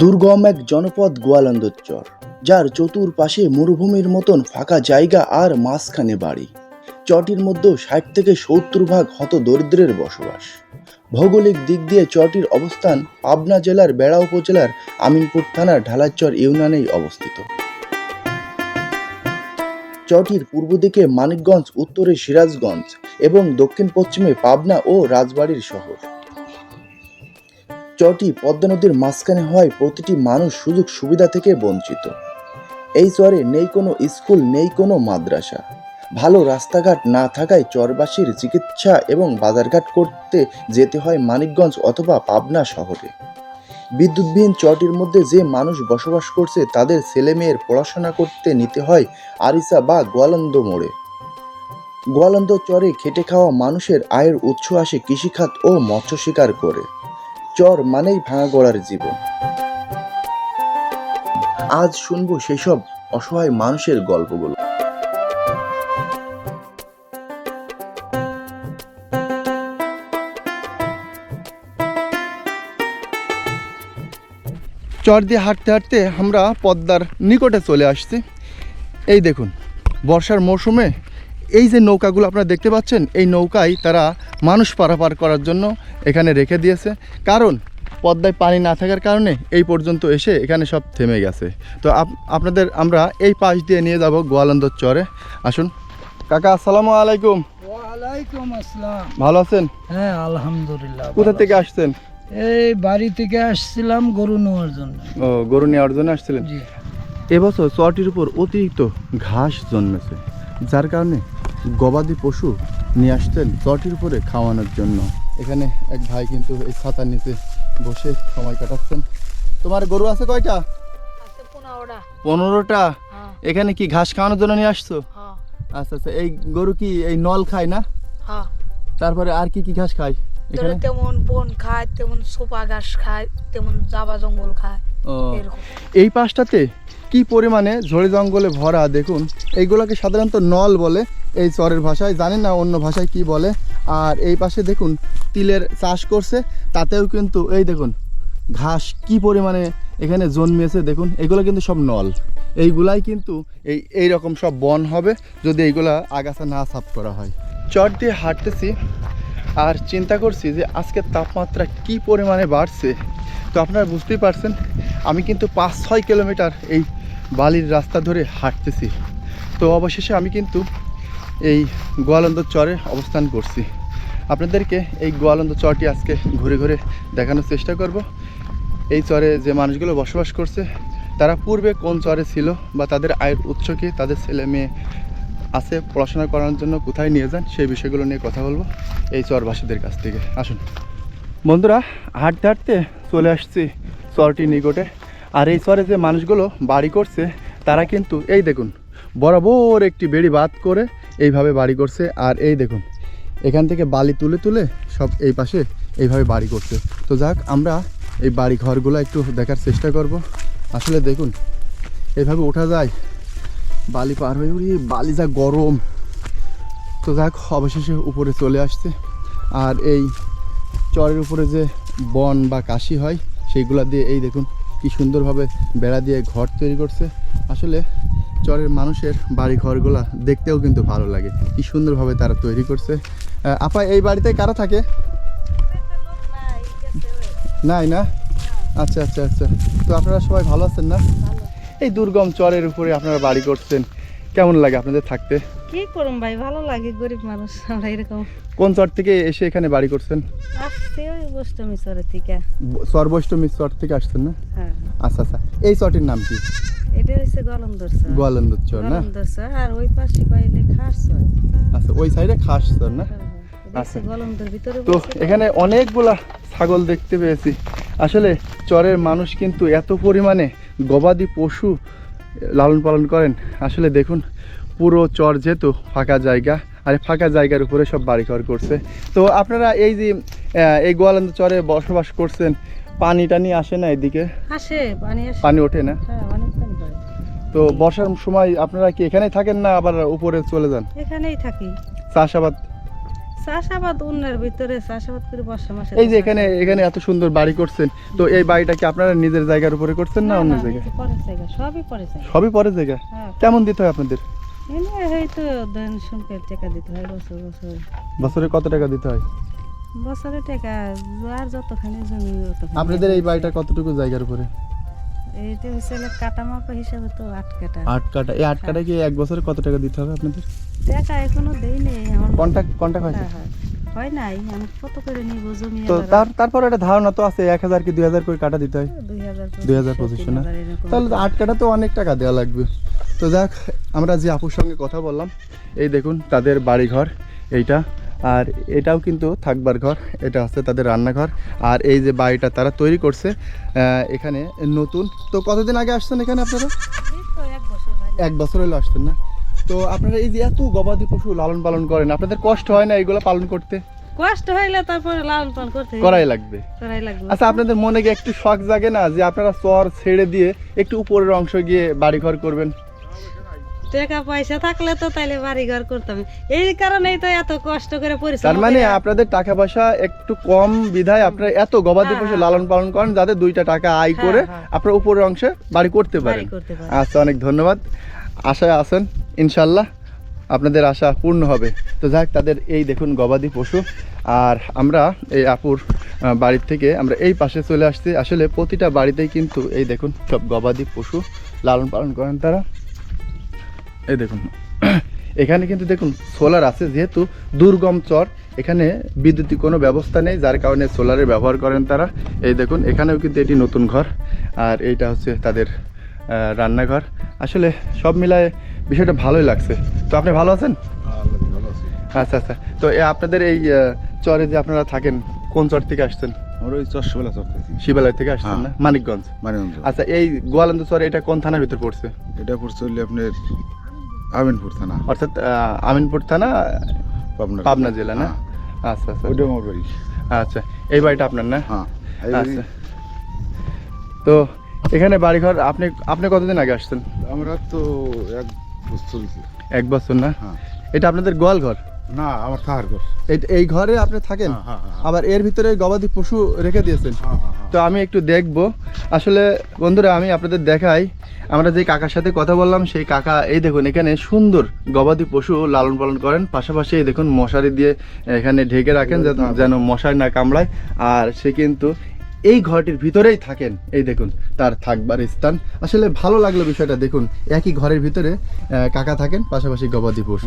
দুর্গম এক জনপদ গোয়ালন্দর যার চতুর্পাশে মরুভূমির মতন ফাঁকা জায়গা আর মাঝখানে বাড়ি। চটির মধ্যেও ষাট থেকে সত্তর ভাগ হত দরিদ্রের বসবাস। ভৌগোলিক দিক দিয়ে চটির অবস্থান পাবনা জেলার বেড়া উপজেলার আমিনপুর থানার ঢালাচর ইউনিয়নেই অবস্থিত। চটির পূর্ব দিকে মানিকগঞ্জ, উত্তরে সিরাজগঞ্জ এবং দক্ষিণ পশ্চিমে পাবনা ও রাজবাড়ির শহর। চরটি পদ্মা নদীর মাঝখানে হওয়ায় প্রতিটি মানুষ সুযোগ সুবিধা থেকে বঞ্চিত। এই চরে নেই কোনো স্কুল, নেই কোনো মাদ্রাসা। ভালো রাস্তাঘাট না থাকায় চরবাসীর চিকিৎসা এবং বাজারঘাট করতে যেতে হয় মানিকগঞ্জ অথবা পাবনা শহরে। বিদ্যুৎবিহীন চরটির মধ্যে যে মানুষ বসবাস করছে, তাদের ছেলেমেয়ের পড়াশোনা করতে নিতে হয় আরিসা বা গোয়ালন্দ মোড়ে। গোয়ালন্দ চরে খেটে খাওয়া মানুষের আয়ের উৎস আসে কৃষিখাত ও মৎস্য শিকার করে। চর মানেই ভাঙা গড়ার জীবন। আজ শুনব সেসব অসহায় মানুষের গল্পগুলো। চর দিয়ে হাঁটতে হাঁটতে আমরা পদ্মার নিকটে চলে আসছি। এই দেখুন, বর্ষার মৌসুমে এই যে নৌকাগুলো আপনারা দেখতে পাচ্ছেন এই নৌকায় তারা মানুষ পারাপার করার জন্য এখানে রেখে দিয়েছে। কারণ পদ্মায় পানি না থাকার কারণে এই পর্যন্ত এসে এখানে সব থেমে গেছে। তো আপ- আপনাদের আমরা এই পাশ দিয়ে নিয়ে যাব গোয়ালন্দর চরে। আসুন। কাকা আসসালামু আলাইকুম। ওয়ালাইকুম আসসালাম। ভালো আছেন? হ্যাঁ আলহামদুলিল্লাহ কোথা থেকে আসছেন? এই বাড়ি থেকে আসছিলাম গরু নেওয়ার জন্য। ও গরু নেওয়ার জন্য আসছিলেন? জি। এবছর চরটির উপর অতিরিক্ত ঘাস জন্মেছে। যার কারণে গবাদি পশু নিয়ে আসতেন চরটির উপরে খাওয়ানোর জন্য। এখানে এক ভাই কিন্তু এই ছাতার নিচে বসে সময় কাটাচ্ছেন। তোমার গরু আছে কয়টা? পনেরোটা। হ্যাঁ। এখানে কি ঘাস খাওয়ানোর জন্য নিয়ে আসছো? হ্যাঁ। আচ্ছা আচ্ছা এই গরু কি এই নল খায় না? হ্যাঁ। তারপরে আর কি কি ঘাস খায় এখানে? তেমন বন খায় তেমন সোপা ঘাস খায় তেমন জাবা জঙ্গল খায় এই পাশটাতে কি পরিমাণে ঝড়ে জঙ্গলে ভরা, দেখুন, এইগুলোকে সাধারণত নল বলে এই চরের ভাষায়। জানেন না অন্য ভাষায় কি বলে? আর এই পাশে দেখুন, তিলের চাষ করছে, তাতেও কিন্তু এই দেখুন, ঘাস কি পরিমাণে এখানে জন্মেছে দেখুন, এগুলো কিন্তু সব নল। এইগুলাই কিন্তু এই এই রকম সব বন হবে যদি এইগুলা আগাছা না সাফ করা হয়। চর দিয়ে হাঁটতেছি আর চিন্তা করছি যে আজকে তাপমাত্রা কি পরিমাণে বাড়ছে। তো আপনারা বুঝতেই পারছেন, আমি কিন্তু পাঁচ ছয় কিলোমিটার এই বালির রাস্তা ধরে হাঁটতেছি। তো অবশেষে আমি কিন্তু এই গোয়ালন্দ চরে অবস্থান করছি। আপনাদেরকে এই গোয়ালন্দ চরটি আজকে ঘুরে ঘুরে দেখানোর চেষ্টা করব। এই চরে যে মানুষগুলো বসবাস করছে, তারা পূর্বে কোন চরে ছিল বা তাদের আয়ের উৎস কি, তাদের ছেলে মেয়ে আছে, পড়াশোনা করানোর জন্য কোথায় নিয়ে যান, সেই বিষয়গুলো নিয়ে কথা বলব এই চরবাসীদের কাছ থেকে। আসুন। বন্ধুরা, হাঁটতে হাঁটতে চলে আসছি চরটির নিকটে। আর এই চরে যে মানুষগুলো বাড়ি করছে, তারা কিন্তু, এই দেখুন, বরাবর একটি বেড়ি বাদ করে এইভাবে বাড়ি করছে। আর এই দেখুন, এখান থেকে বালি তুলে তুলে সব এই পাশে এইভাবে বাড়ি করছে। তো যাক, আমরা এই বাড়ি ঘরগুলো একটু দেখার চেষ্টা করব। আসলে দেখুন এইভাবে ওঠা যায়, বালি পার হয়ে উড়ি বালি যা গরম। তো যাক, অবশেষে উপরে চলে আসছে। আর এই চরের উপরে যে বন বা কাশি হয়, সেইগুলা দিয়ে এই দেখুন কি সুন্দরভাবে বেড়া দিয়ে ঘর তৈরি করছে। আসলে চরের মানুষের বাড়ি ঘরগুলা দেখতেও কিন্তু ভালো লাগে। কি সুন্দরভাবে তারা তৈরি করছে। আপা এই বাড়িতে কারা থাকে? নাই না? আচ্ছা আচ্ছা আচ্ছা। তো আপনারা সবাই ভালো আছেন না? এই দুর্গম চরের উপরে আপনারা বাড়ি করছেন। কেমন লাগে আপনাদের থাকতে? কি করুম ভাই? ভালো লাগে গরিব মানুষ আমরা এরকম। কোন চর থেকে এসে এখানে বাড়ি করছেন? আসছে ওই গোষ্ঠী চরে থেকে। সর্বষ্টমী চর থেকে আসছেন না? হ্যাঁ। আচ্ছা আচ্ছা। এই চরটির নাম কি? এটা হচ্ছে গলন্দর চর। গোয়ালন্দর চর না? গলন্দর চর আর ওই পাশে পাইলে খাস চর। আচ্ছা ওই সাইডে খাস চর না? হ্যাঁ, হ্যাঁ। আচ্ছা। গলন্দর ভিতরে তো এখানে অনেকগুলা ছাগল দেখতে পেয়েছি। আসলে চরের মানুষ কিন্তু এত পরিমাণে গবাদি পশু লালন পালন করেন। আসলে দেখুন পুরো চর যেহেতু ফাঁকা জায়গা আর ফাঁকা জায়গার উপরে সব বাড়িঘর করছে। তো আপনারা এই যে এই গোয়ালন্দ চরে বসবাস করছেন পানি টানি আসে না এদিকে? আসে পানি আসে। পানি ওঠে না? হ্যাঁ তো বর্ষার সময় আপনারা কি এখানেই থাকেন না আবার উপরে চলে যান? এখানেই থাকি। চাষাবাদ? চাষাবাদ উন্নয়ের ভিতরে চাষাবাদ করে বর্ষা মাসে এই যে এখানে এখানে এত সুন্দর বাড়ি করছেন তো এই বাড়িটা কি আপনারা নিজের জায়গার উপরে করছেন না অন্য জায়গায়? পরে জায়গা সবই পরে জায়গা। সবই পরের জায়গা? হ্যাঁ। কেমন দিতে হয় আপনাদের? এনে হয়তো দেন শুনকে টাকা দিতে হয় বছর বছর। বছরে কত টাকা দিতে হয়? বছরে টাকা আর যতখানি জমি ততখানি। আপনাদের এই বাড়িটা কতটুকু জায়গার উপরে? এইটা হচ্ছে কাটা মাপা হিসাবে তো আট কাটা। আট কাটা। এই আট কাটা কি এক বছরে কত টাকা দিতে হবে আপনাদের? টাকা এখনও দেই নেই আমার কন্ট্যাক্ট কন্ট্যাক্ট হয়েছে হ্যাঁ, হ্যাঁ। হয় নাই আমি কত করে নিব জমি তো তার তারপর একটা ধারণা তো আছে এক হাজার কি দুই হাজার করে কাটা দিতে হয়? দুই হাজার দুই হাজার পঁচিশশো না? তিন হাজার এরকম। তাহলে তো আট কাটা তো অনেক টাকা দেওয়া লাগবে। তো যাক আমরা যে আপুর সঙ্গে কথা বললাম এই দেখুন তাদের বাড়ি ঘর এইটা আর এটাও কিন্তু থাকবার ঘর এটা হচ্ছে তাদের রান্নাঘর আর এই যে বাড়িটা তারা তৈরি করছে এখানে নতুন। তো কতদিন আগে আসছেন এখানে আপনারা? এক বছর হলো আসছেন না। তো আপনারা এই যে এত গবাদি পশু লালন পালন করেন আপনাদের কষ্ট হয় না এগুলো পালন করতে? কষ্ট হইলে তারপরে লালন পালন করতে করাই লাগবে। করাই লাগবে। আচ্ছা আপনাদের মনে কি একটু শখ জাগে না যে আপনারা চর ছেড়ে দিয়ে একটু উপরের অংশ গিয়ে বাড়ি ঘর করবেন? টাকা পয়সা থাকলে তো তাইলে বাড়ি ঘর করতাম। এই কারণেই তো এত কষ্ট করে পরিশ্রম তার মানে আপনাদের টাকা পয়সা একটু কম বিধায় আপনারা এত গবাদি হ্যাঁ, পশু হ্যাঁ। লালন পালন করেন যাতে দুইটা টাকা আয় হ্যাঁ, করে। আপনারা উপরের অংশে বাড়ি করতে পারেন। পারে আচ্ছা অনেক ধন্যবাদ। আশায় আছেন ইনশাল্লাহ আপনাদের আশা পূর্ণ হবে। তো যাক তাদের এই দেখুন গবাদি পশু। আর আমরা এই আপুর বাড়ির থেকে আমরা এই পাশে চলে আসছি। আসলে প্রতিটা বাড়িতেই কিন্তু এই দেখুন সব গবাদি পশু লালন পালন করেন তারা। এই দেখুন। এখানে কিন্তু দেখুন সোলার আছে যেহেতু দুর্গম চর এখানে বিদ্যুতিক কোনো ব্যবস্থা নেই যার কারণে সোলারের ব্যবহার করেন তারা। এই দেখুন এখানেও কিন্তু এটি নতুন ঘর আর এইটা হচ্ছে তাদের রান্নাঘর। আসলে সব মিলায় বিষয়টা ভালোই লাগছে। তো আপনি ভালো আছেন? আচ্ছা আচ্ছা। তো আপনাদের এই চরে যে আপনারা থাকেন কোন চর থেকে আসছেন? আমরা ওই চশবেলা চড়তেছি শিবালয় থেকে আসছেন হ্যাঁ। না মানিকগঞ্জ। মানিগঞ্জ আচ্ছা এই গোয়ালন্দ চর এটা কোন থানার ভিতর পড়ছে? এটা পড়ছে আপনার আমিনপুর থানা। অর্থাৎ আমিনপুর থানা পাবনা পাবনা জেলা। না? হ্যাঁ, আচ্ছা আচ্ছা। ওইটা আমার বাড়ি। আচ্ছা এই বাড়িটা আপনার না? হ্যাঁ আচ্ছা। তো এখানে বাড়িঘর আপনি আপনি কতদিন আগে আসছেন? আমরা তো এক বছর এক বছর না? হ্যাঁ। এটা আপনাদের গোয়াল ঘর? না আমার থাকার ঘর। এই- এই ঘরে আপনি থাকেন? হ্যাঁ। আবার এর ভিতরে গবাদি পশু রেখে দিয়েছেন। তো আমি একটু দেখব। আসলে বন্ধুরা আমি আপনাদের দেখাই আমরা যে কাকার সাথে কথা বললাম সেই কাকা এই দেখুন এখানে সুন্দর গবাদি পশু লালন পালন করেন। পাশাপাশি এই দেখুন মশারি দিয়ে এখানে ঢেকে রাখেন যেন- যেন মশারি না কামড়ায়। আর সে কিন্তু এই ঘরটির ভিতরেই থাকেন। এই দেখুন তার থাকবার স্থান। আসলে ভালো লাগল বিষয়টা দেখুন একই ঘরের ভিতরে কাকা থাকেন পাশাপাশি গবাদি পশু।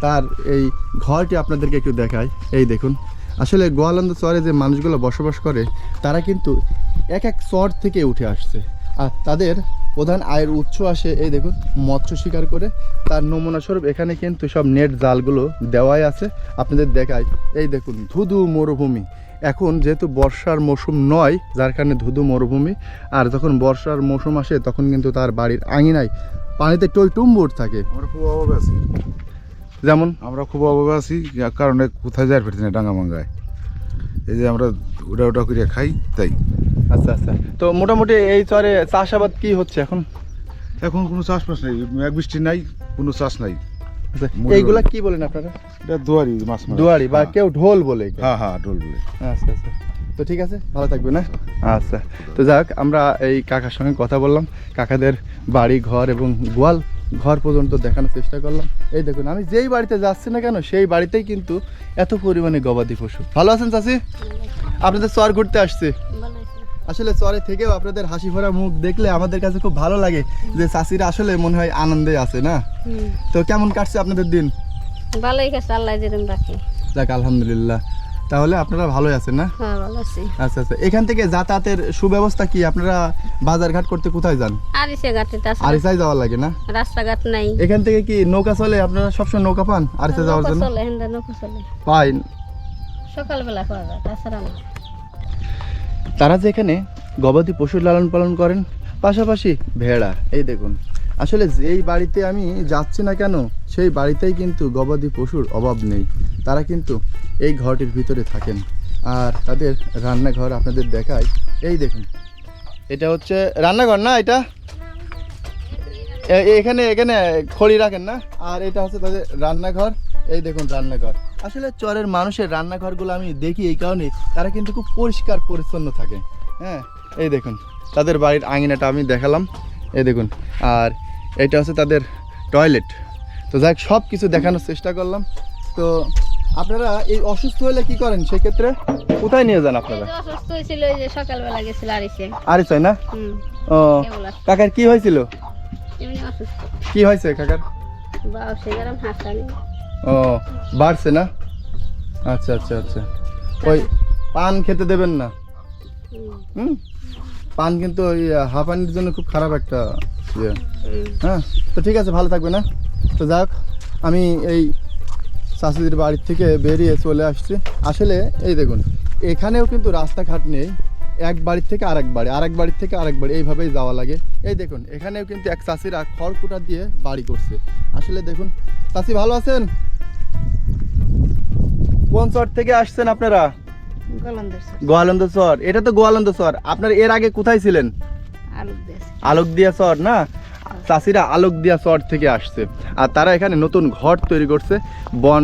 তার এই ঘরটি আপনাদেরকে একটু দেখায় এই দেখুন আসলে গোয়ালন্দ চরে যে মানুষগুলো বসবাস করে তারা কিন্তু এক এক চর থেকে উঠে আসছে। আর তাদের প্রধান আয়ের উৎস আসে এই দেখুন মৎস্য শিকার করে। তার নমুনা স্বরূপ এখানে কিন্তু সব নেট জালগুলো দেওয়াই আছে। আপনাদের দেখাই এই দেখুন ধুধু মরুভূমি। এখন যেহেতু বর্ষার মৌসুম নয় যার কারণে ধুধু মরুভূমি আর যখন বর্ষার মৌসুম আসে তখন কিন্তু তার বাড়ির আঙিনায় পানিতে টই টুম্বুর থাকে। আমরা খুব অভাবে আছি। যেমন? আমরা খুব অভাবে আছি যার কারণে কোথায় যাই ফেরছি না ডাঙ্গা মাঙ্গায় এই যে আমরা ওটা ওটা করে খাই তাই। আচ্ছা আচ্ছা। তো মোটামুটি এই চরে চাষাবাদ কি হচ্ছে এখন? এখন কোনো চাষবাস নেই। এক বৃষ্টি নাই কোনো চাষ নাই। আচ্ছা, এইগুলা কি বলেন আপনারা? এটা দুয়ারি মাছ দুয়ারি বা হ্যাঁ। কেউ ঢোল বলে হ্যাঁ হ্যাঁ ডোল বলে। আচ্ছা আচ্ছা। তো ঠিক আছে ভালো থাকবে না আচ্ছা। তো যাক আমরা এই কাকার সঙ্গে কথা বললাম। কাকাদের বাড়ি ঘর এবং গোয়াল ঘর পর্যন্ত দেখানোর চেষ্টা করলাম। এই দেখুন আমি যেই বাড়িতে যাচ্ছি না কেন সেই বাড়িতেই কিন্তু এত পরিমাণে গবাদি পশু। ভালো আছেন চাষি আপনাদের চর ঘুরতে আসছে। আসলে চরে থেকেও আপনাদের হাসি ভরা মুখ দেখলে আমাদের কাছে খুব ভালো লাগে যে চাষিরা আসলে মনে হয় আনন্দে আছে না? তো কেমন কাটছে আপনাদের দিন? ভালোই গেছে আল্লাহ যেরকম রাখে। যাক আলহামদুলিল্লাহ। তাহলে আপনারা ভালোই আছেন না? হ্যাঁ ভালো আছি। আচ্ছা আচ্ছা। এখান থেকে যাতায়াতের সুব্যবস্থা কি? আপনারা বাজারঘাট করতে কোথায় যান? আর এসে ঘাটে তাছাড়া আরিসাই যাওয়ার লাগে না? রাস্তাঘাট নাই। এখান থেকে কি নৌকা চলে? আপনারা সবসময় নৌকা পান আরিসা যাওয়ার জন্য? চলে হেন্দা নৌকা চলে। পাই। সকালবেলা পাওয়া যায় তাছাড়া না। তারা যে এখানে গবাদি পশু লালন পালন করেন, পাশাপাশি ভেড়া, এই দেখুন। আসলে যেই বাড়িতে আমি যাচ্ছি না কেন, সেই বাড়িতেই কিন্তু গবাদি পশুর অভাব নেই। তারা কিন্তু এই ঘরটির ভিতরে থাকেন। আর তাদের রান্নাঘর আপনাদের দেখায় এই দেখুন। এটা হচ্ছে রান্নাঘর না এটা? এখানে এখানে খড়ি রাখেন না? আর এটা হচ্ছে তাদের রান্নাঘর। এই দেখুন রান্নাঘর। আসলে চরের মানুষের রান্নাঘরগুলো আমি দেখি এই কারণে তারা কিন্তু খুব পরিষ্কার পরিচ্ছন্ন থাকে। হ্যাঁ এই দেখুন তাদের বাড়ির আঙিনাটা আমি দেখালাম। এই দেখুন আর এটা হচ্ছে তাদের টয়লেট। তো যাই সব কিছু দেখানোর চেষ্টা করলাম। তো আপনারা এই অসুস্থ হলে কি করেন সেক্ষেত্রে? কোথায় নিয়ে যান আপনারা? অসুস্থ হয়েছিল যে সকালবেলা গেছিল আরিসে। আরে চাই না? ও কাকার কি হয়েছিল? এমনি অসুস্থ। কি হয়েছে কাকার? বাউ সে গরম হাসানি ও, বাড়ছে না? আচ্ছা আচ্ছা আচ্ছা। ওই পান খেতে দেবেন না? হুম? পান কিন্তু ওই হাঁপানির জন্য খুব খারাপ একটা ইয়ে। হ্যাঁ? তো ঠিক আছে, ভালো থাকবে না তো যাক আমি এই শাশুড়ির বাড়ির থেকে বেরিয়ে চলে আসছি। আসলে, এই দেখুন, এখানেও কিন্তু রাস্তাঘাট নেই। এক বাড়ির থেকে আরেক বাড়ি, আরেক বাড়ির থেকে আরেক বাড়ি, এইভাবেই যাওয়া লাগে। এই দেখুন, এখানেও কিন্তু এক চাষিরা খড়কুটা দিয়ে বাড়ি করছে। আসলে দেখুন চাষি ভালো আছেন? কোন চর থেকে আসছেন আপনারা? গোয়ালন্দ চর। এটা তো গোয়ালন্দ চর। আপনার এর আগে কোথায় ছিলেন? আলোক দিয়া চর না? চাষিরা আলোক দিয়া চর থেকে আসছে। আর তারা এখানে নতুন ঘর তৈরি করছে বন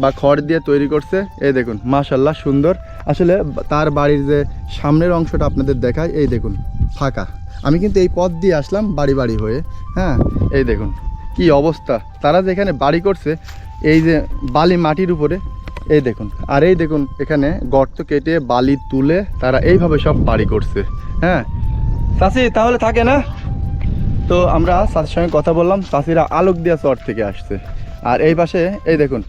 বা খড় দিয়ে তৈরি করছে। এই দেখুন মাশাল্লাহ সুন্দর। আসলে তার বাড়ির যে সামনের অংশটা আপনাদের দেখায় এই দেখুন ফাঁকা। আমি কিন্তু এই পথ দিয়ে আসলাম বাড়ি বাড়ি হয়ে হ্যাঁ? এই দেখুন কি অবস্থা। তারা যে এখানে বাড়ি করছে এই যে বালি মাটির উপরে এই দেখুন, আর এই দেখুন, এখানে গর্ত কেটে বালি তুলে তারা এইভাবে সব বাড়ি করছে। হ্যাঁ? চাষি তাহলে থাকে না? তো আমরা চাষির সঙ্গে কথা বললাম চাষিরা আলোক দিয়া চর থেকে আসছে। আর এই পাশে, এই দেখুন,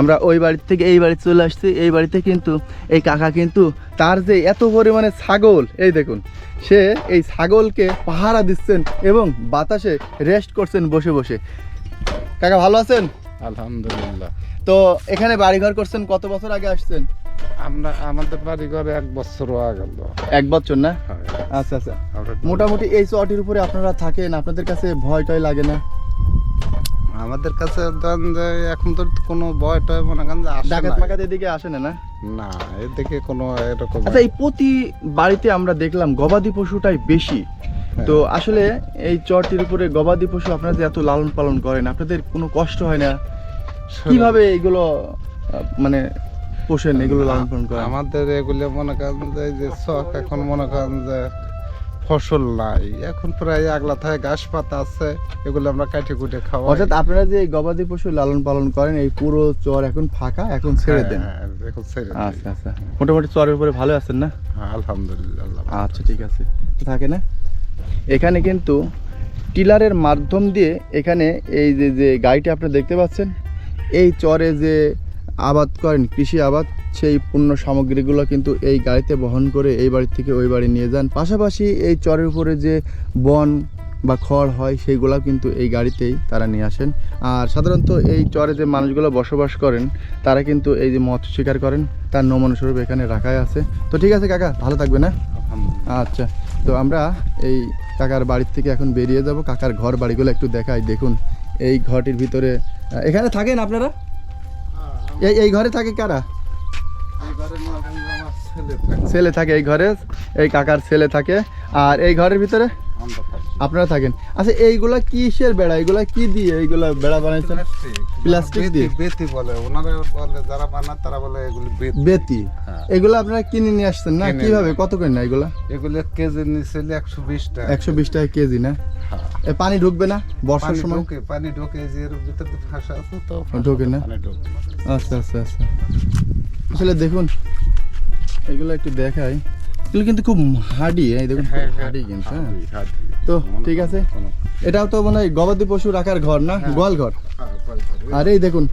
আমরা ওই বাড়ির থেকে এই বাড়ি চলে আসছি, এই বাড়িতে কিন্তু এই কাকা কিন্তু তার যে এত পরিমাণে ছাগল, এই দেখুন, সে এই ছাগলকে পাহারা দিচ্ছেন এবং বাতাসে রেস্ট করছেন বসে বসে। কাকা, ভালো আছেন? আলহামদুলিল্লাহ। তো এখানে বাড়িঘর করছেন কত বছর আগে আসছেন? আমরা আমাদের বাড়ি ঘরে এক বছর হয়ে গেল এক বছর না? আচ্ছা আচ্ছা। মোটামুটি এই চটির উপরে আপনারা থাকেন আপনাদের কাছে ভয় টয় লাগে না? আমাদের কাছে ধরেন যে এখন তো কোনো ভয় টয় মনে করেন আসে ডাকাত না। মাকাত এদিকে আসে না না? না এদিকে কোনো এরকম আচ্ছা এই প্রতি বাড়িতে আমরা দেখলাম গবাদি পশুটাই বেশি। তো আসলে এই চরটির উপরে গবাদি পশু আপনারা যে এত লালন পালন করেন আপনাদের কোনো কষ্ট হয় না? কীভাবে এগুলো মানে পোষেন এগুলো লালন পালন করেন? আমাদের এগুলো মনে করেন যে শখ এখন মনে করেন যে ফসল নাই। এখন প্রায় আগলা থাকে ঘাস পাতা আছে এগুলো আমরা কাটে কুটে খাওয়া অর্থাৎ আপনারা যে গবাদি পশু লালন পালন করেন এই পুরো চর এখন ফাঁকা এখন ছেড়ে দেন? এখন ছেড়ে। আচ্ছা আচ্ছা। মোটামুটি চরের উপরে ভালো আছেন না? হ্যাঁ, আলহামদুলিল্লাহ আচ্ছা ঠিক আছে। থাকে না? এখানে কিন্তু টিলারের মাধ্যম দিয়ে এখানে এই যে যে গাড়িটি আপনারা দেখতে পাচ্ছেন এই চরে যে আবাদ করেন কৃষি আবাদ সেই পণ্য সামগ্রীগুলো কিন্তু এই গাড়িতে বহন করে এই বাড়ি থেকে ওই বাড়ি নিয়ে যান। পাশাপাশি এই চরের উপরে যে বন বা খড় হয় সেইগুলো কিন্তু এই গাড়িতেই তারা নিয়ে আসেন। আর সাধারণত এই চরে যে মানুষগুলো বসবাস করেন তারা কিন্তু এই যে মৎস্য শিকার করেন তার নমনস্বরূপ এখানে রাখাই আছে। তো ঠিক আছে কাকা ভালো থাকবে না আচ্ছা। তো আমরা এই কাকার বাড়ির থেকে এখন বেরিয়ে যাব। কাকার ঘর বাড়িগুলো একটু দেখাই দেখুন। এই ঘরটির ভিতরে এখানে থাকেন আপনারা? এই এই ঘরে থাকে কারা? ছেলে থাকে। এই ঘরে এই কাকার ছেলে থাকে। আর এই ঘরের ভিতরে? আপনারা থাকেন। আচ্ছা এইগুলা কিসের বেড়া? এগুলা কি দিয়ে এইগুলা বেড়া বানাইছেন? প্লাস্টিক দিয়ে? বেতি- বলে। ওনারা বলে যারা বানায় তারা বলে এগুলো বেতি। হ্যাঁ। এগুলো আপনারা কিনে নিয়ে আসছেন না? কীভাবে? কত করে না এগুলা? এগুলি কেজি নিছিল একশো বিশ টাকা। একশো বিশ টাকা কেজি না? হ্যাঁ। এ পানি ঢুকবে না বর্ষার সময়? ঢোকে পানি ঢোকে যে এর ভিতরে তো ফাঁসা আছে তো ঢোকে না? আচ্ছা আচ্ছা আচ্ছা। আসলে দেখুন এগুলো একটু দেখাই। এগুলো কিন্তু খুব হাডি এই দেখুন হাডি কিন্তু হ্যাঁ। তো ঠিক আছে? এটাও তো মানে গবাদি পশু রাখার ঘর না? হ্যাঁ। গোয়াল ঘর? হ্যাঁ। আর এই দেখুন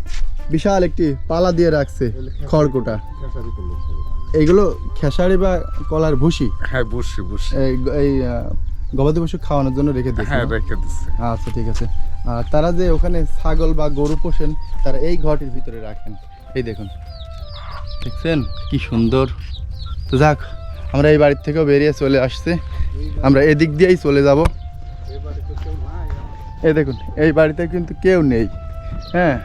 বিশাল একটি পালা দিয়ে রাখছে খড়কুটা। এইগুলো খেসারি বা কলার ভুসি? হ্যাঁ বসি বসি এই গবাদি পশু খাওয়ানোর জন্য রেখে দিয়েছে হ্যাঁ রেখে দিচ্ছে আচ্ছা ঠিক আছে। আর তারা যে ওখানে ছাগল বা গরু পোষেন তারা এই ঘরটির ভিতরে রাখেন। এই দেখুন। দেখছেন? কি সুন্দর। তো যাক আমরা এই বাড়ির থেকেও বেরিয়ে চলে আসছে। আমরা এদিক দিয়েই চলে যাব। এই দেখুন, এই বাড়িতে কিন্তু কেউ নেই। হ্যাঁ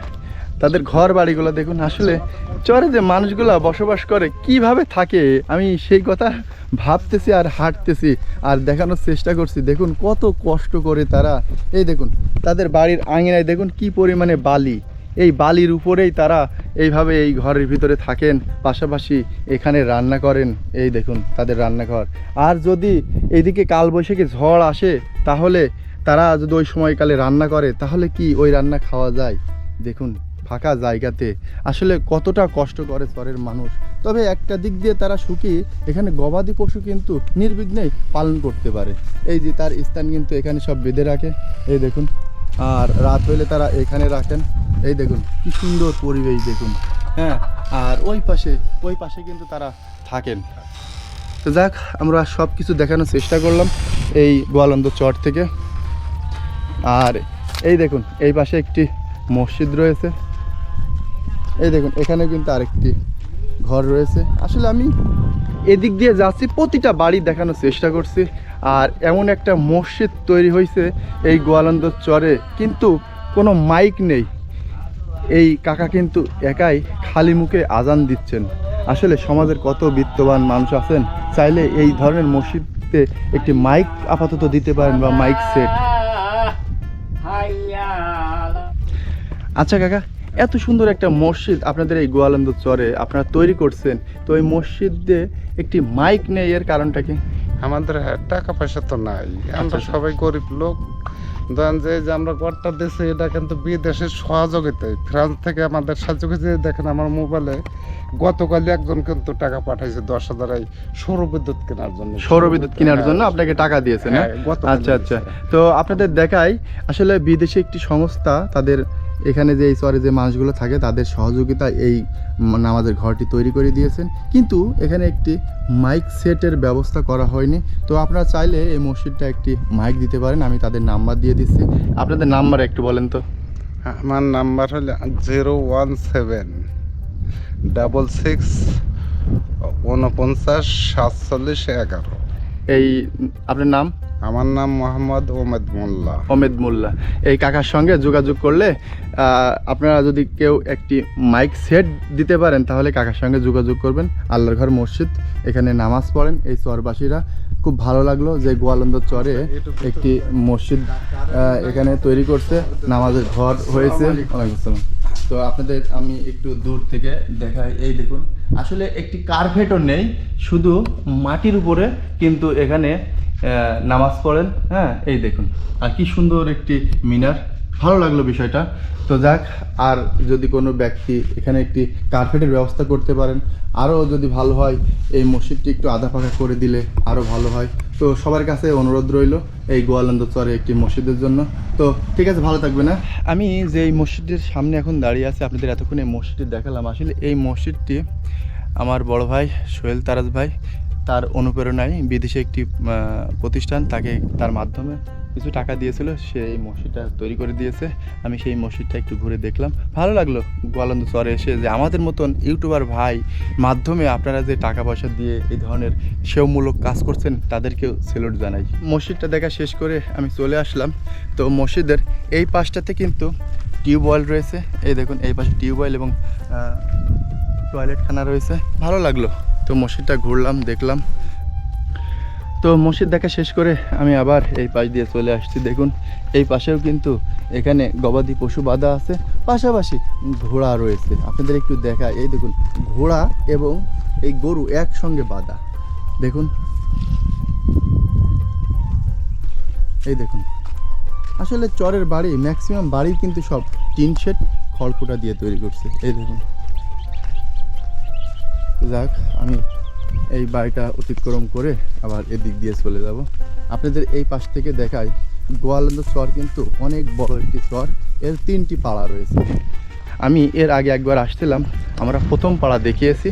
তাদের ঘর বাড়িগুলো দেখুন, আসলে চরে যে মানুষগুলো বসবাস করে, কীভাবে থাকে, আমি সেই কথা ভাবতেছি আর হাঁটতেছি আর দেখানোর চেষ্টা করছি। দেখুন, কত কষ্ট করে তারা, এই দেখুন, তাদের বাড়ির আঙিনায় দেখুন কি পরিমাণে বালি। এই বালির উপরেই তারা এইভাবে এই ঘরের ভিতরে থাকেন, পাশাপাশি এখানে রান্না করেন। এই দেখুন, তাদের রান্নাঘর। আর যদি এইদিকে কালবৈশাখী ঝড় আসে, তাহলে তারা যদি ওই সময়কালে রান্না করে, তাহলে কি ওই রান্না খাওয়া যায়? দেখুন, ফাঁকা জায়গাতে। আসলে কতটা কষ্ট করে চরের মানুষ। তবে একটা দিক দিয়ে তারা সুখী, এখানে গবাদি পশু কিন্তু নির্বিঘ্নেই পালন করতে পারে। এই যে তার স্থান কিন্তু এখানে সব বেঁধে রাখে। এই দেখুন আর রাত হইলে তারা এখানে রাখেন। এই দেখুন, কি সুন্দর পরিবেশ দেখুন। হ্যাঁ আর ওই পাশে ওই পাশে কিন্তু তারা থাকেন। তো যাক, আমরা সব কিছু দেখানোর চেষ্টা করলাম এই গোয়ালন্দ চট থেকে। আর এই দেখুন, এই পাশে একটি মসজিদ রয়েছে। এই দেখুন, এখানে কিন্তু আরেকটি ঘর রয়েছে। আসলে আমি এদিক দিয়ে যাচ্ছি, প্রতিটা বাড়ি দেখানোর চেষ্টা করছি। আর এমন একটা মসজিদ তৈরি হয়েছে এই গোয়ালন্দ চরে, কিন্তু কোনো মাইক নেই। এই কাকা কিন্তু একাই খালি মুখে আজান দিচ্ছেন। আসলে সমাজের কত বিত্তবান মানুষ আছেন, চাইলে এই ধরনের মসজিদে একটি মাইক আপাতত দিতে পারেন বা মাইক সেট। আচ্ছা কাকা, এত সুন্দর একটা মসজিদ আপনাদের এই গোয়ালন্দ চরে আপনারা তৈরি করছেন, তো এই মসজিদে একটি মাইক নেই এর কারণটা কি? আমাদের টাকা পয়সা তো নাই। আমরা। সবাই গরিব লোক। ধরেন যে যে আমরা ঘরটা দিচ্ছি এটা কিন্তু বিদেশের সহযোগিতায়। ফ্রান্স থেকে আমাদের সাহায্য করেছে। দেখেন আমার মোবাইলে গতকালই একজন কিন্তু টাকা পাঠাইছে দশ হাজার এই সৌর বিদ্যুৎ কেনার জন্য। সৌর বিদ্যুৎ কেনার জন্য হ্যাঁ, আপনাকে টাকা দিয়েছে না? হ্যাঁ, আচ্ছা আচ্ছা। তো আপনাদের দেখাই আসলে বিদেশি একটি সংস্থা তাদের এখানে যে এই চরে যে মানুষগুলো থাকে তাদের সহযোগিতা এই নামাজের ঘরটি তৈরি করে দিয়েছেন। কিন্তু এখানে একটি মাইক সেটের ব্যবস্থা করা হয়নি। তো আপনারা চাইলে এই মসজিদটা একটি মাইক দিতে পারেন আমি তাদের নাম্বার দিয়ে দিচ্ছি। আপনাদের নাম্বার একটু বলেন তো। আমার নাম্বার হলো zero one seven double six উনপঞ্চাশ সাতচল্লিশ এগারো। এই আপনার নাম? আমার নাম মোহাম্মদ ওমেদ মোল্লা। অমেদ মোল্লা। এই কাকার সঙ্গে যোগাযোগ করলে আপনারা যদি কেউ একটি মাইক সেট দিতে পারেন, তাহলে কাকার সঙ্গে যোগাযোগ করবেন। আল্লাহর ঘর মসজিদ, এখানে নামাজ পড়েন। এই চরবাসীরা খুব ভালো লাগল যে গোয়ালন্দ চরে একটি মসজিদ এখানে তৈরি করছে। নামাজের ঘর হয়েছে। তো আপনাদের আমি একটু দূর থেকে দেখাই। এই দেখুন, আসলে একটি কার্পেটও নেই, শুধু মাটির উপরে, কিন্তু এখানে নামাজ পড়েন হ্যাঁ? এই দেখুন। আর কি সুন্দর একটি মিনার। ভালো লাগল বিষয়টা। তো যাক, আর যদি কোনো ব্যক্তি এখানে একটি কার্পেটের ব্যবস্থা করতে পারেন, আরও যদি ভালো হয়, এই মসজিদটি একটু আধা পাকা করে দিলে আরও ভালো হয়। তো সবার কাছে অনুরোধ রইল এই গোয়ালন্দ চরে একটি মসজিদের জন্য। তো ঠিক আছে, ভালো থাকবে না আমি যে এই মসজিদের সামনে এখন দাঁড়িয়ে আছি, আপনাদের এতক্ষণ এই মসজিদটি দেখালাম। আসলে এই মসজিদটি আমার বড় ভাই সোহেল তারাজ ভাই তার অনুপ্রেরণায় বিদেশে একটি প্রতিষ্ঠান তাকে তার মাধ্যমে কিছু টাকা দিয়েছিল, সে এই মসজিদটা তৈরি করে দিয়েছে। আমি সেই মসজিদটা একটু ঘুরে দেখলাম। ভালো লাগল গোয়ালন্দ চরে এসে যে আমাদের মতন ইউটিউবার ভাই মাধ্যমে আপনারা যে টাকা পয়সা দিয়ে এই ধরনের সেবমূলক কাজ করছেন, তাদেরকেও সেলুট জানাই। মসজিদটা দেখা শেষ করে আমি চলে আসলাম। তো মসজিদের এই পাশটাতে কিন্তু টিউবওয়েল রয়েছে। এই দেখুন, এই পাশে টিউবওয়েল এবং টয়লেটখানা রয়েছে। ভালো লাগল। তো মসজিদটা ঘুরলাম, দেখলাম। তো মসজিদ দেখা শেষ করে আমি আবার এই পাশ দিয়ে চলে আসছি। দেখুন, এই পাশেও কিন্তু এখানে গবাদি পশু বাঁধা আছে। পাশাপাশি ঘোড়া রয়েছে। আপনাদের একটু দেখা এই দেখুন, ঘোড়া এবং এই গরু একসঙ্গে বাঁধা। দেখুন। এই দেখুন। আসলে চরের বাড়ি ম্যাক্সিমাম বাড়ি কিন্তু সব টিন শেড, খড়কুটা দিয়ে তৈরি করছে। এই দেখুন। যাক, আমি এই বাড়িটা অতিক্রম করে আবার এদিক দিয়ে চলে যাব। আপনাদের এই পাশ থেকে দেখাই, গোয়ালন্দ চর কিন্তু অনেক বড় একটি চর। এর তিনটি পাড়া রয়েছে। আমি এর আগে একবার আসছিলাম, আমরা প্রথম পাড়া দেখিয়েছি।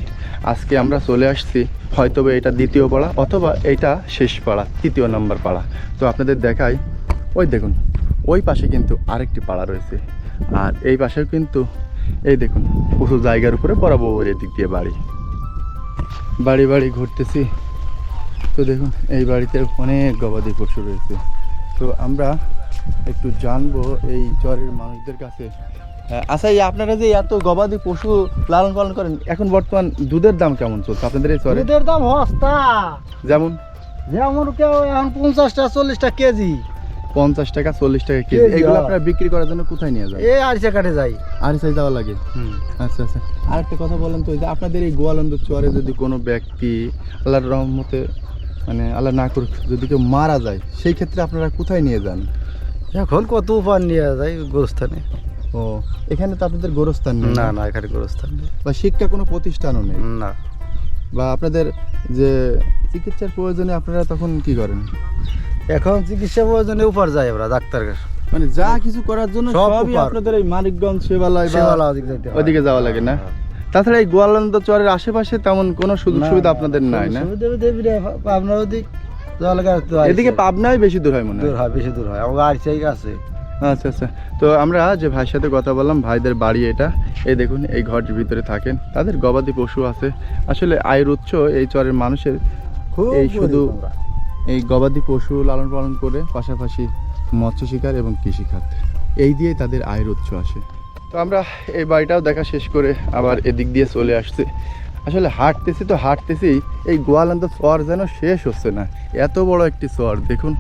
আজকে আমরা চলে আসছি হয়তো এটা দ্বিতীয় পাড়া অথবা এটা শেষ পাড়া, তৃতীয় নম্বর পাড়া। তো আপনাদের দেখাই, ওই দেখুন, ওই পাশে কিন্তু আরেকটি পাড়া রয়েছে। আর এই পাশেও কিন্তু, এই দেখুন, উঁচু জায়গার উপরে বরাবর এদিক দিয়ে বাড়ি। বাড়ি বাড়ি ঘুরতেছি। তো দেখুন এই বাড়িতে অনেক গবাদি পশু রয়েছে। তো আমরা একটু জানব এই চরের মানুষদের কাছে। আচ্ছা এই আপনারা যে এত গবাদি পশু লালন পালন করেন এখন বর্তমান দুধের দাম কেমন চলছে আপনাদের এই চরে? দুধের দাম সস্তা যেমন? যেমন কেউ এখন পঞ্চাশটা চল্লিশটা কেজি। পঞ্চাশ টাকা চল্লিশ টাকা কেজি। এগুলো। আপনারা বিক্রি করার জন্য কোথায় নিয়ে যান এই আরিসা কাটে যাই। আর যাওয়া লাগে। আচ্ছা আচ্ছা। আর একটা কথা বলেন তো যে আপনাদের এই গোয়ালন্দ চরে যদি কোনো ব্যক্তি আল্লাহর রহমতে মানে আল্লাহ না করুক যদি কেউ মারা যায় সেই ক্ষেত্রে আপনারা কোথায় নিয়ে যান? এখন কত উপান নিয়ে যায় গোরস্থানে? ও এখানে তো আপনাদের গোরস্থান নেই? না না এখানে গোরস্থান নেই। বা শিক্ষা কোনো প্রতিষ্ঠানও নেই? না। বা আপনাদের যে চিকিৎসার প্রয়োজনে আপনারা তখন কি করেন? এখন চিকিৎসা প্রয়োজনে উপর যায় আমরা ডাক্তার মানে যা কিছু করার জন্য সবই আপনাদের এই মানিকগঞ্জ সেবালয় বা সেবালা ওদিকে যাইতে হয়। ওদিকে যাওয়া লাগে না? তাছাড়া এই গোয়ালন্দ চরের আশেপাশে তেমন কোনো সুযোগ সুবিধা আপনাদের নাই না? আপনার ওদিক এদিকে। পাবনাই বেশি দূর হয় মনে দূর হয় বেশি দূর হয়। আমার আরিসাই আছে আচ্ছা আচ্ছা। তো আমরা যে ভাইয়ের সাথে কথা বললাম ভাইদের বাড়ি এটা। এই দেখুন এই ঘরটির ভিতরে থাকেন। তাদের গবাদি পশু আছে। আসলে আয়ের উৎস এই চরের মানুষের। খুব এই শুধু। এই গবাদি পশু লালন পালন করে পাশাপাশি মৎস্য শিকার এবং কৃষিখাত এই দিয়েই তাদের আয়ের উৎস আসে। তো আমরা এই বাড়িটাও দেখা শেষ করে আবার এদিক দিয়ে চলে আসছে। আসলে হাঁটতেছি তো হাঁটতেছি, এই গোয়ালন্দ চর যেন শেষ হচ্ছে না। এত বড় একটি চর, দেখুন।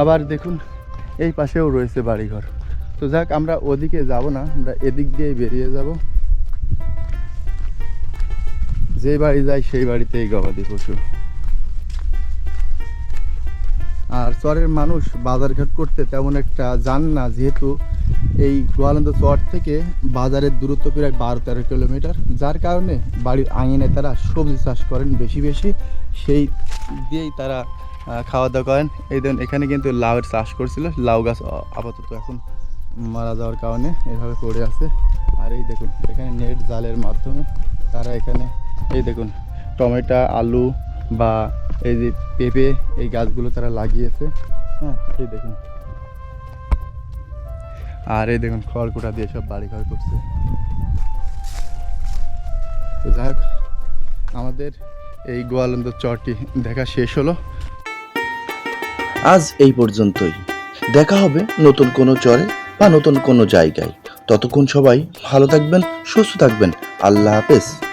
আবার দেখুন, এই পাশেও রয়েছে বাড়িঘর। তো যাক, আমরা ওদিকে যাব না, আমরা এদিক দিয়েই বেরিয়ে যাব। যে বাড়ি যায় সেই বাড়িতেই গবাদি পশু। আর চরের মানুষ বাজারঘাট করতে তেমন একটা যান না, যেহেতু এই গোয়ালন্দ চর থেকে বাজারের দূরত্ব প্রায় বারো তেরো কিলোমিটার, যার কারণে বাড়ির আঙিনায় তারা সবজি চাষ করেন বেশি বেশি। সেই দিয়েই তারা খাওয়া দাওয়া করেন। এই ধরুন এখানে কিন্তু লাউয়ের চাষ করছিল। লাউ গাছ আপাতত এখন মারা যাওয়ার কারণে এভাবে পড়ে আছে। আর এই দেখুন, এখানে নেট জালের মাধ্যমে তারা এখানে এই দেখুন, টমেটো, আলু বা এই যে পেঁপে, এই গাছগুলো তারা লাগিয়েছে। হ্যাঁ এই দেখুন। আর এই দেখুন খড়কুটা দিয়ে সব বাড়ি ঘর করছে। তো যাই হোক, আমাদের এই গোয়ালন্দ চরটি দেখা শেষ হলো। আজ এই পর্যন্তই। দেখা হবে নতুন কোনো চরে বা নতুন কোনো জায়গায়। ততক্ষণ সবাই ভালো থাকবেন, সুস্থ থাকবেন। আল্লাহ হাফেজ।